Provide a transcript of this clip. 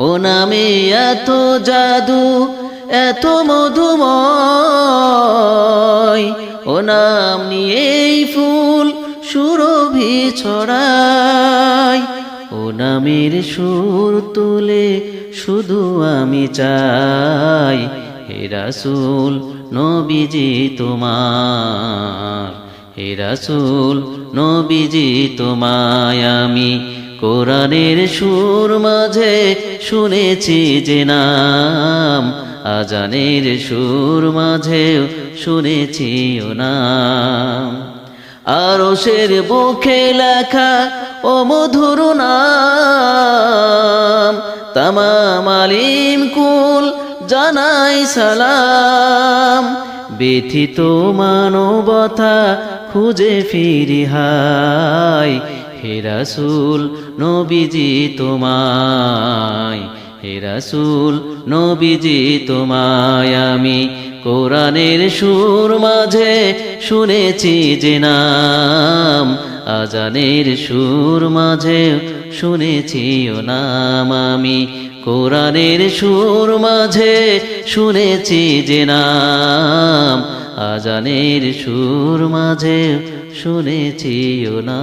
ও নামে এত জাদু, এত মধুময়। ও নাম নিয়েই ফুল সুরভি ছড়াই। ও নামের সুর তুলে শুধু আমি চাই। হে রাসূল, নবীজি তোমার। হে রাসূল, নবীজি তোমায় আমি কোরআনের সুর মাঝে শুনেছি যে নাম, আজানের সুর মাঝে শুনেছি ও নাম। আরশের বুকে লেখা ও মধুর নাম, তামাম আলিম কুল জানাই সালাম। ব্যথিত মানবতা খুঁজে ফিরি হাই হে রাসূল, নবীজি তোমায়। হে রাসূল, নবীজি তোমায়। আমি কোরআনের সুর মাঝে শুনেছি যে নাম। আজানের সুর মাঝে শুনেছি ও নাম। আমি কোরআনের সুর মাঝে শুনেছি যে নাম। আজানের সুর মাঝে শুনেছিও না।